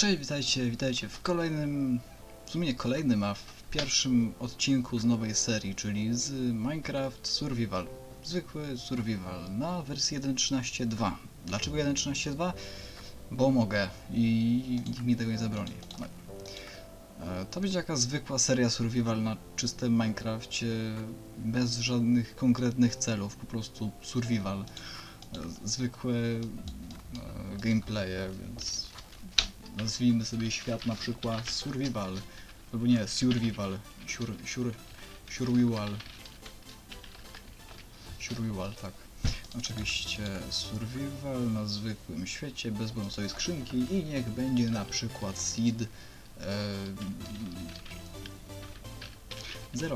Cześć, witajcie, witajcie w kolejnym, w sumie nie kolejnym, a w pierwszym odcinku z nowej serii, czyli z Minecraft Survival. Zwykły survival na wersji 1.13.2. Dlaczego 1.13.2? Bo mogę i nikt mi tego nie zabroni. No. E, To będzie jakaś zwykła seria survival na czystym Minecrafcie, bez żadnych konkretnych celów, po prostu survival. E, Zwykłe e, gameplaye, więc nazwijmy sobie świat na przykład survival, albo nie, survival, sur, sur, survival, survival, tak. Oczywiście survival na zwykłym świecie, bez bonusowej skrzynki i niech będzie na przykład seed e,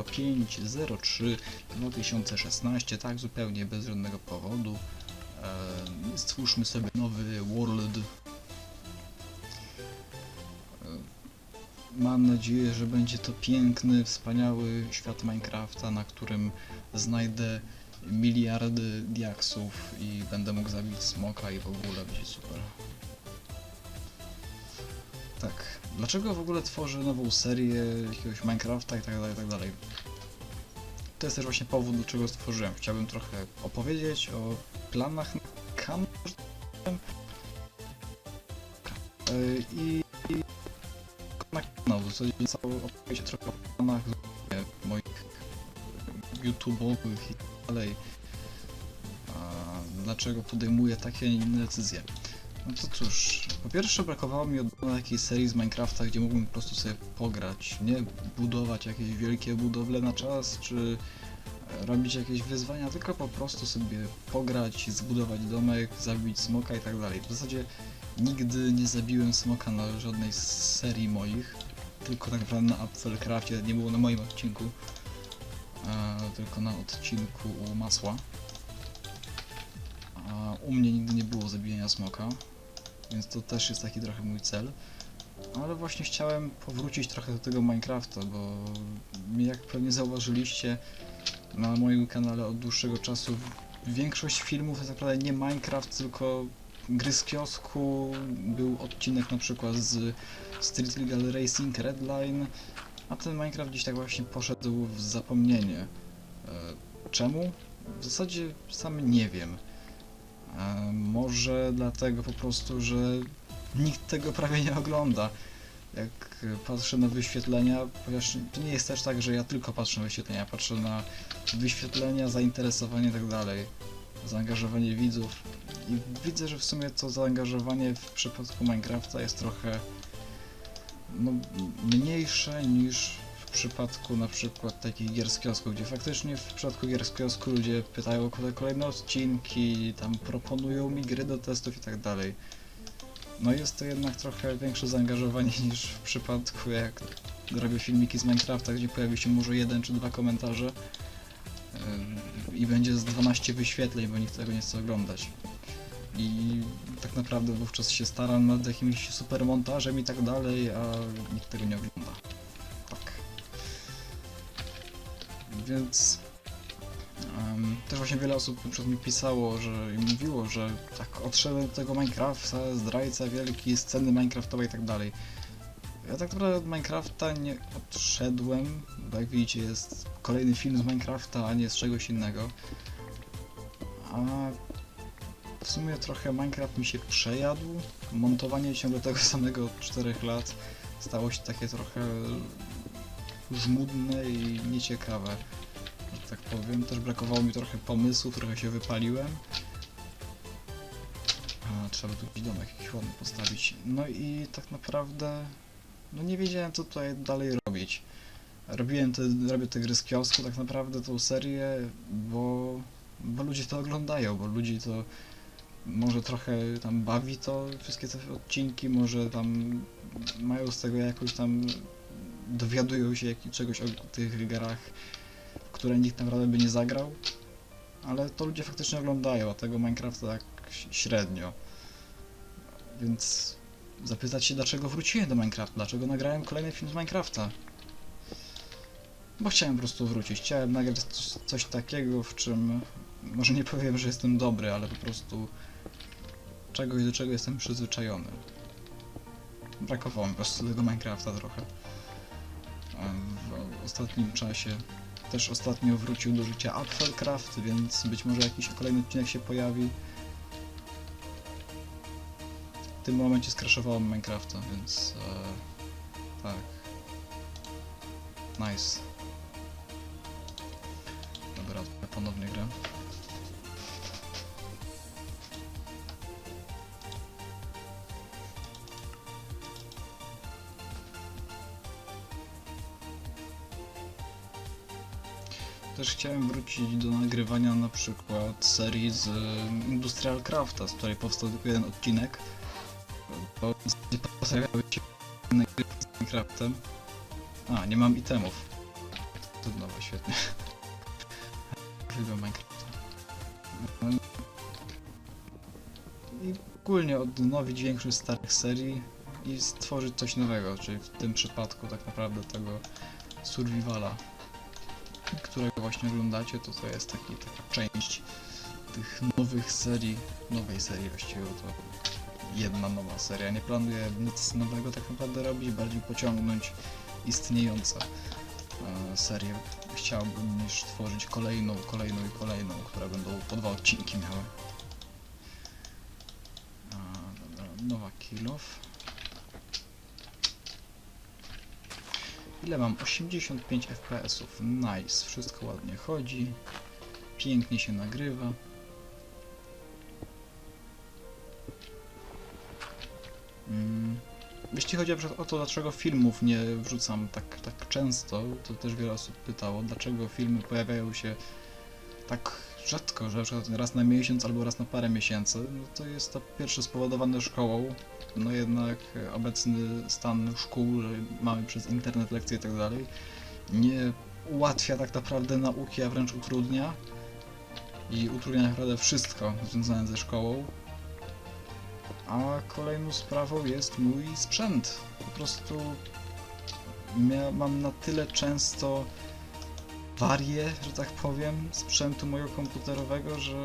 05, 03, 2016, tak zupełnie bez żadnego powodu. E, stwórzmy sobie nowy world Mam nadzieję, że będzie to piękny, wspaniały świat Minecrafta, na którym znajdę miliardy diaksów i będę mógł zabić smoka i w ogóle będzie super. Tak, dlaczego w ogóle tworzę nową serię jakiegoś Minecrafta i tak dalej, i tak dalej. To jest też właśnie powód, do czego stworzyłem. Chciałbym trochę opowiedzieć o planach na kanał. Yy, I kanał, w zasadzie całą opowieść trochę o planach moich YouTube'owych i tak dalej. Dlaczego podejmuję takie, a nie inne decyzje? No to cóż, po pierwsze brakowało mi od jakiejś serii z Minecrafta, gdzie mógłbym po prostu sobie pograć, nie budować jakieś wielkie budowle na czas, czy e, robić jakieś wyzwania, tylko po prostu sobie pograć, zbudować domek, zabić smoka i tak dalej. W zasadzie nigdy nie zabiłem smoka na żadnej z serii moich, tylko tak naprawdę na Apfelcraftie, nie było na moim odcinku, tylko na odcinku u Masła. A u mnie nigdy nie było zabijania smoka, więc to też jest taki trochę mój cel. Ale właśnie chciałem powrócić trochę do tego Minecrafta, bo jak pewnie zauważyliście na moim kanale od dłuższego czasu większość filmów to tak naprawdę nie Minecraft, tylko gry z kiosku, był odcinek na przykład z Street Legal Racing Redline, a ten Minecraft gdzieś tak właśnie poszedł w zapomnienie. E, Czemu? W zasadzie sam nie wiem. E, Może dlatego po prostu, że nikt tego prawie nie ogląda. Jak patrzę na wyświetlenia, ponieważ to nie jest też tak, że ja tylko patrzę na wyświetlenia, patrzę na wyświetlenia, zainteresowanie tak dalej, zaangażowanie widzów widzę, że w sumie to zaangażowanie w przypadku Minecrafta jest trochę no, mniejsze niż w przypadku na przykład takich gier z kiosku, gdzie faktycznie w przypadku gier z kiosku ludzie pytają o kole- kolejne odcinki, tam proponują mi gry do testów i tak dalej. No jest to jednak trochę większe zaangażowanie niż w przypadku jak robię filmiki z Minecrafta, gdzie pojawi się może jeden czy dwa komentarze i będzie z 12 wyświetleń, bo nikt tego nie chce oglądać. I tak naprawdę wówczas się staram nad jakimś super montażem i tak dalej, a nikt tego nie ogląda. Tak. Więc em, też właśnie wiele osób przed mi pisało, że i mówiło, że tak odszedłem do tego Minecrafta, zdrajca wielki, sceny Minecraftowej i tak dalej. Ja tak naprawdę od Minecrafta nie odszedłem, bo jak widzicie jest kolejny film z Minecrafta, a nie z czegoś innego. A w sumie trochę Minecraft mi się przejadł. Montowanie ciągle tego samego od 4 lat stało się takie trochę żmudne i nieciekawe, że tak powiem. Też brakowało mi trochę pomysłów, trochę się wypaliłem. A, trzeba tu jakiś domek jakiś ładny postawić. No i tak naprawdę no nie wiedziałem co tutaj dalej robić. Robiłem te, robię te gry z kiosku tak naprawdę, tą serię, bo, bo ludzie to oglądają, bo ludzi to może trochę tam bawi to, wszystkie te odcinki, może tam mają z tego jakoś tam dowiadują się jak, czegoś o tych grach, w które nikt naprawdę by nie zagrał, ale to ludzie faktycznie oglądają, a tego Minecrafta tak średnio. Więc zapytać się dlaczego wróciłem do Minecrafta, dlaczego nagrałem kolejny film z Minecrafta. Bo chciałem po prostu wrócić, chciałem nagrać coś takiego, w czym może nie powiem, że jestem dobry, ale po prostu czegoś, do czego jestem przyzwyczajony. brakowało mi po prostu tego Minecrafta trochę. W ostatnim czasie też ostatnio wrócił do życia Apfelcraft, więc być może jakiś kolejny odcinek się pojawi. W tym momencie skraszowało mi Minecrafta, więc e, tak. Nice. Dobra, ponownie gram. Też chciałem wrócić do nagrywania na przykład serii z Industrial Crafta, z której powstał tylko jeden odcinek. Bo pojawiały się z Minecraftem. A, nie mam itemów. To nowe, świetnie. Lubię Minecrafta. I ogólnie odnowić większość starych serii i stworzyć coś nowego, czyli w tym przypadku tak naprawdę tego survivala którego właśnie oglądacie, to to jest taki, taka część tych nowych serii, nowej serii właściwie, to jedna nowa seria. Nie planuję nic nowego tak naprawdę robić, bardziej pociągnąć istniejące e, serie. Chciałbym niż tworzyć kolejną, kolejną i kolejną, które będą po dwa odcinki miały. A, dobra, nowa kill Ile mam? 85 FPS-ów. Nice. Wszystko ładnie chodzi. Pięknie się nagrywa. Mm. Jeśli chodzi o to, dlaczego filmów nie wrzucam tak, tak często, to też wiele osób pytało, dlaczego filmy pojawiają się tak rzadko, że na przykład raz na miesiąc albo raz na parę miesięcy, no to jest to pierwsze spowodowane szkołą, no jednak obecny stan szkół, że mamy przez internet lekcje i tak dalej, nie ułatwia tak naprawdę nauki, a wręcz utrudnia. I utrudnia tak naprawdę wszystko związane ze szkołą. A kolejną sprawą jest mój sprzęt. Po prostu mam na tyle często warię, że tak powiem, sprzętu mojego komputerowego, że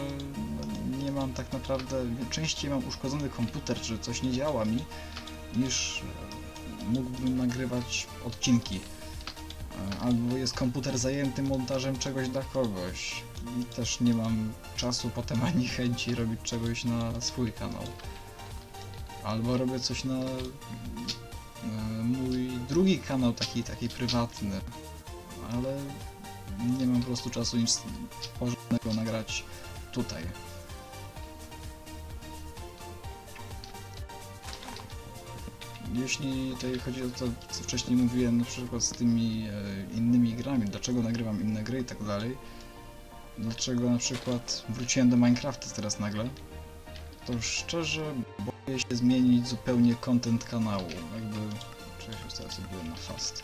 nie mam tak naprawdę, częściej mam uszkodzony komputer, czy coś nie działa mi, niż e, mógłbym nagrywać odcinki. E, Albo jest komputer zajęty montażem czegoś dla kogoś. I też nie mam czasu potem ani chęci robić czegoś na swój kanał. Albo robię coś na e, mój drugi kanał, taki, taki prywatny. Ale nie mam po prostu czasu nic porządnego nagrać tutaj. Jeśli tutaj chodzi o to, co wcześniej mówiłem, na przykład z tymi e, innymi grami, dlaczego nagrywam inne gry i tak dalej, dlaczego na przykład wróciłem do Minecrafta teraz nagle, to szczerze boję się zmienić zupełnie content kanału, jakby... Cześć, teraz zrobiłem na fast.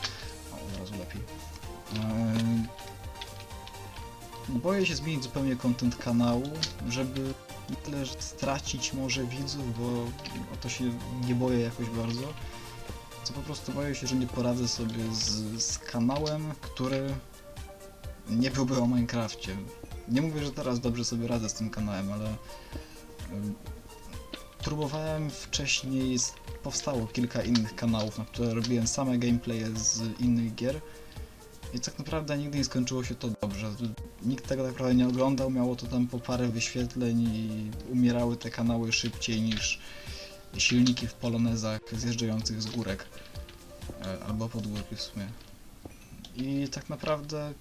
O, od razu lepiej. Eee, Boję się zmienić zupełnie content kanału, żeby tyle stracić może widzów, bo o to się nie boję jakoś bardzo, co po prostu boję się, że nie poradzę sobie z, z kanałem, który nie byłby o Minecrafcie. Nie mówię, że teraz dobrze sobie radzę z tym kanałem, ale em, próbowałem wcześniej, powstało kilka innych kanałów, na które robiłem same gameplaye z innych gier i tak naprawdę nigdy nie skończyło się to dobrze. Nikt tego tak naprawdę nie oglądał, miało to tam po parę wyświetleń i umierały te kanały szybciej niż silniki w polonezach zjeżdżających z górek. E, Albo pod górki w sumie. I tak naprawdę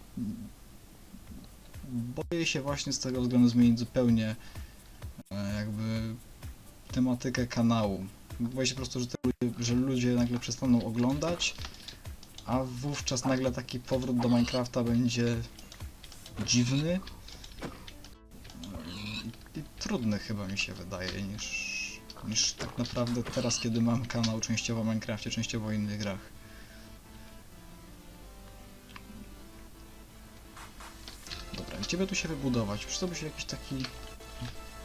boję się właśnie z tego względu zmienić zupełnie e, jakby tematykę kanału. Boję się po prostu, że, że ludzie nagle przestaną oglądać, a wówczas nagle taki powrót do Minecrafta będzie dziwny i, trudny chyba mi się wydaje niż, niż tak naprawdę teraz, kiedy mam kanał częściowo o Minecrafcie, częściowo o innych grach. Dobra, gdzie by tu się wybudować? Przydałby się jakiś taki...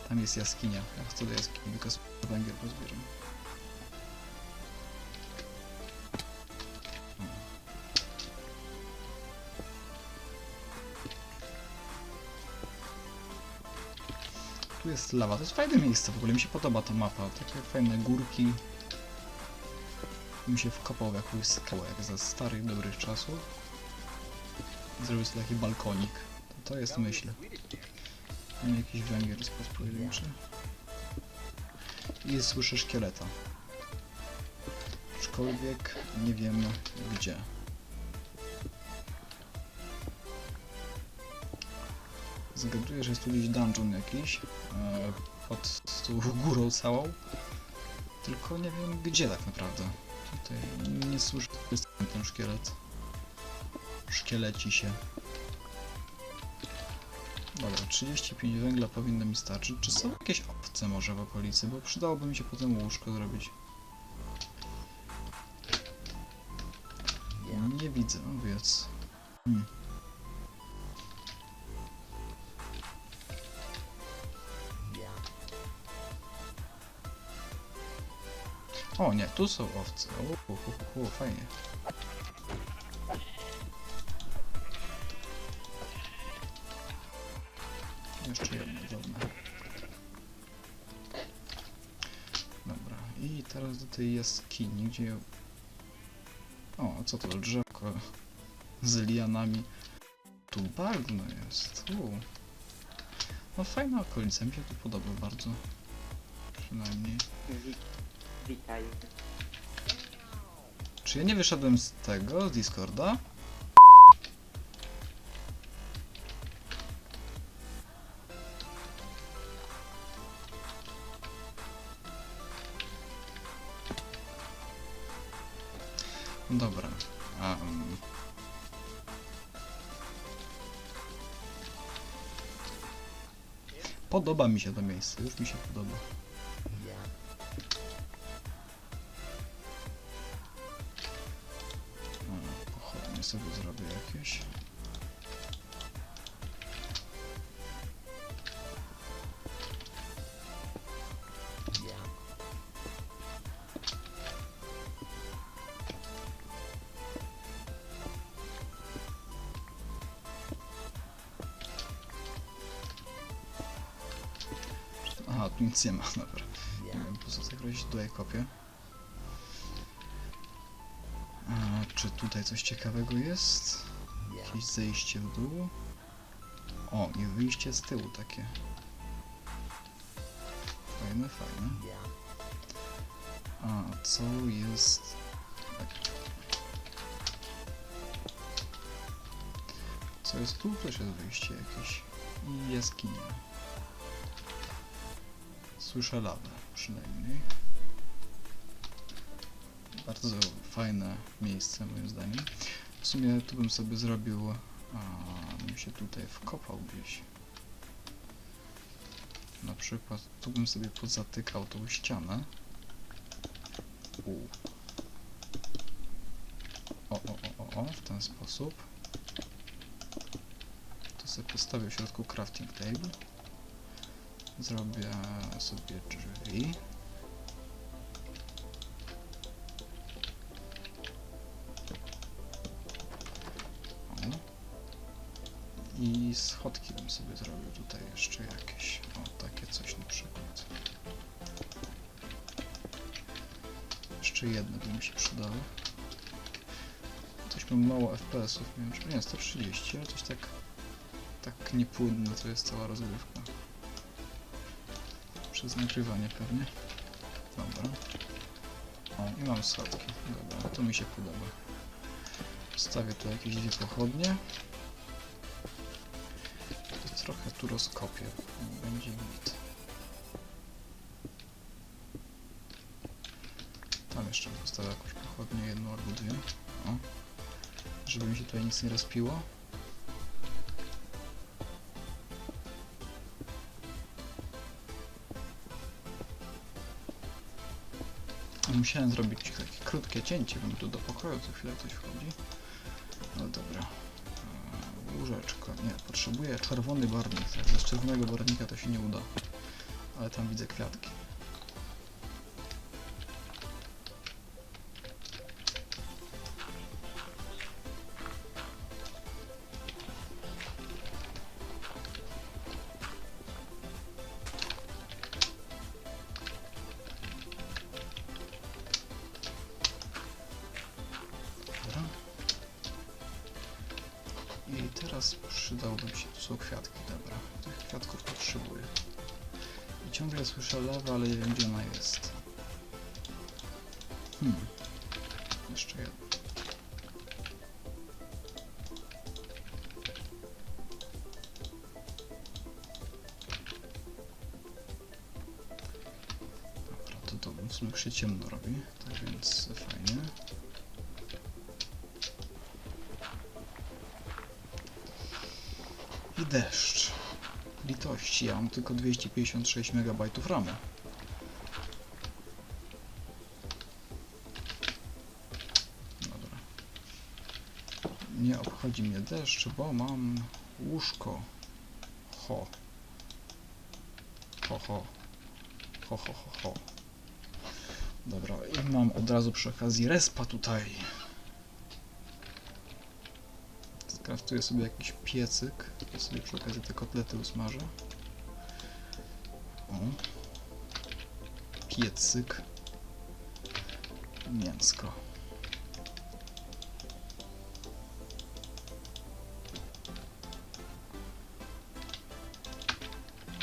Tam jest jaskinia. Ja chcę do jaskini, tylko węgiel pozbieram. Jest lawa, to jest fajne miejsce, w ogóle mi się podoba ta mapa, takie fajne górki. bym się wkopał w jakąś skałę, jak za starych, dobrych czasów. Zrobił sobie taki balkonik. To, to jest myśl. Mam jakiś węgiel pojedynczy. I słyszę szkieleta. Aczkolwiek nie wiem gdzie. Zgaduję, że jest tu gdzieś dungeon jakiś. E, pod tą górą całą. Tylko nie wiem gdzie tak naprawdę. Tutaj nie słyszę, jest ten szkielet. Szkieleci się. Dobra, 35 węgla powinno mi starczyć. Czy są jakieś owce może w okolicy? Bo przydałoby mi się potem łóżko zrobić. Nie widzę, owiec. Hmm. O nie, tu są owce. U, u, u, fajnie. Jeszcze jedno, dobra. Dobra, i teraz do tej jaskini, gdzie... O, co to, drzewko z lianami. Tu bagno jest, u. No fajna okolica, mi się tu podoba bardzo. Przynajmniej. Wi- Witaj. Czy ja nie wyszedłem z tego, z Discorda? Dobra. Um. Podoba mi się to miejsce, już mi się podoba. Sobie zrobię jakieś. Aha, tu nic nie ma, dobra. Nie wiem, po co tak robić, tutaj kopię. Tutaj coś ciekawego jest? Jakieś zejście w dół? O, i wyjście z tyłu takie. Fajne, fajne. A, co jest... Co jest tu? Też jest wyjście jakieś. I jaskinia. Słyszę lawę, przynajmniej. Bardzo fajne miejsce, moim zdaniem. W sumie tu bym sobie zrobił... A, bym się tutaj wkopał gdzieś. Na przykład tu bym sobie pozatykał tą ścianę. U. O, o, o, o, w ten sposób. Tu sobie postawię w środku crafting table. Zrobię sobie drzwi. I schodki bym sobie zrobił tutaj jeszcze jakieś. O, takie coś na przykład. Jeszcze jedne by mi się przydały. Coś mam mało FPS-ów, nie czy... Nie, 130, ale coś tak... Tak niepłynne to jest cała rozgrywka. Przez nagrywanie pewnie. Dobra. O, i mam schodki. Dobra, to mi się podoba. Wstawię tu jakieś dwie pochodnie. Tu rozkopię. Będzie git. Tam jeszcze postawię jakąś pochodnię, jedną albo dwie. O. Żeby mi się tutaj nic nie rozpiło. Musiałem zrobić takie krótkie cięcie, bo mi tu do pokoju co chwilę coś wchodzi. No dobra. Łóżeczko. Nie, potrzebuję czerwony barwnik. Bez czerwonego barwnika to się nie uda. Ale tam widzę kwiatki. Ciągle słyszę lawę, ale nie wiem gdzie ona jest. Hmm. Jeszcze jedno. Dobra, to w sumie się ciemno robi, tak więc fajnie. I deszcz. Litości, ja mam tylko 256 MB RAMu. Dobra. Nie obchodzi mnie deszcz, bo mam łóżko. Ho. Ho, ho. Ho, ho, ho, ho. Dobra, i mam od razu przy okazji respa tutaj. Skraftuję sobie jakiś piecyk. Ja sobie przy okazji te kotlety usmażę. O. Piecyk. Mięsko.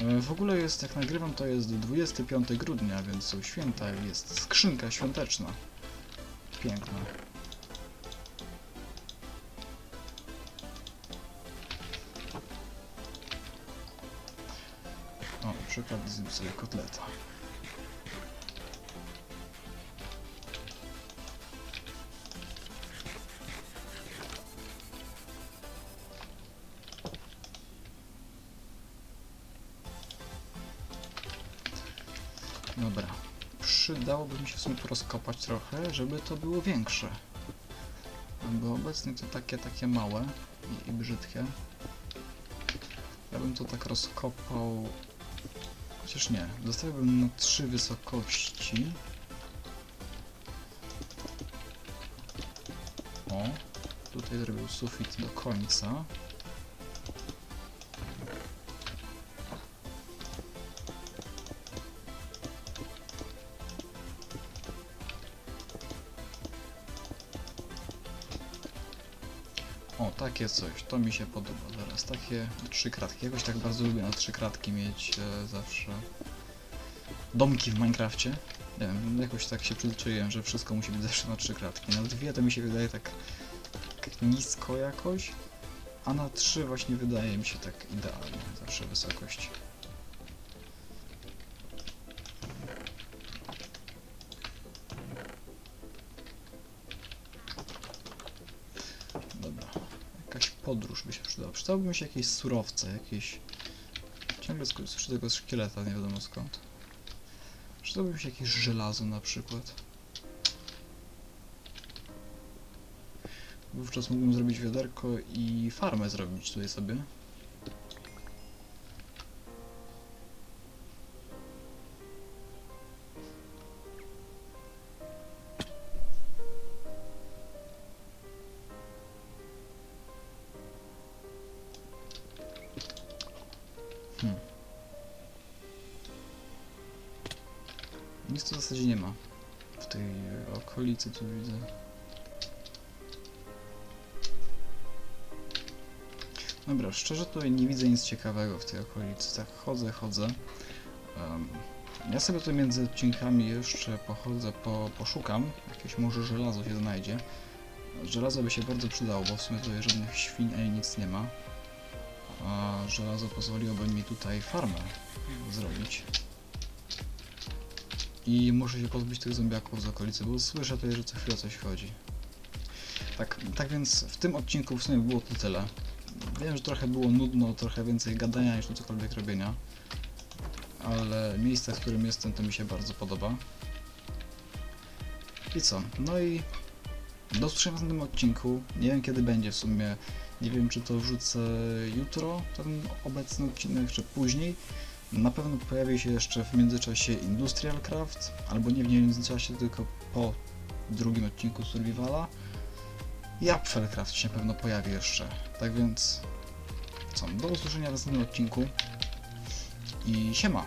E, W ogóle jest, jak nagrywam, to jest 25 grudnia, więc są święta, jest skrzynka świąteczna. Piękna. O, przy okazji zjem sobie kotleta. Dobra. Przydałoby mi się w sumie tu rozkopać trochę, żeby to było większe. Bo obecnie to takie, takie małe i, i brzydkie. Ja bym to tak rozkopał... Chociaż nie, zostawiłbym na trzy wysokości. O, tutaj zrobił sufit do końca. Takie coś, to mi się podoba teraz. Takie trzy kratki. Jakoś tak bardzo lubię na trzy kratki mieć e, zawsze domki w Minecrafcie. Nie wiem, jakoś tak się przyzwyczaiłem, że wszystko musi być zawsze na trzy kratki. Na dwie to mi się wydaje tak, tak nisko jakoś, a na trzy właśnie wydaje mi się tak idealnie, zawsze wysokość. By się przydała. Przydałoby mi się jakieś surowce, jakieś... Ciągle słyszę tego szkieleta, nie wiadomo skąd. Przydałoby mi się jakieś żelazo na przykład. Wówczas mógłbym zrobić wiaderko i farmę zrobić tutaj sobie. Okolicy tu widzę. Dobra, szczerze tutaj nie widzę nic ciekawego w tej okolicy. Tak chodzę, chodzę. Em, ja sobie tu między odcinkami jeszcze pochodzę, po, poszukam. Jakieś może żelazo się znajdzie. Żelazo by się bardzo przydało, bo w sumie tutaj żadnych świń ani nic nie ma. A żelazo pozwoliłoby mi tutaj farmę zrobić. I muszę się pozbyć tych zombiaków z okolicy, bo słyszę tutaj, że co chwilę coś chodzi. Tak, tak więc w tym odcinku w sumie było to tyle. Wiem, że trochę było nudno, trochę więcej gadania niż cokolwiek robienia. Ale miejsce, w którym jestem, to mi się bardzo podoba. I co? No i do usłyszenia w następnym odcinku. Nie wiem kiedy będzie w sumie. Nie wiem czy to wrzucę jutro, ten obecny odcinek, czy później. Na pewno pojawi się jeszcze w międzyczasie Industrial Craft, albo nie w międzyczasie, tylko po drugim odcinku Survivala. I Apfelcraft się na pewno pojawi jeszcze. Tak więc co, do usłyszenia w następnym odcinku i siema!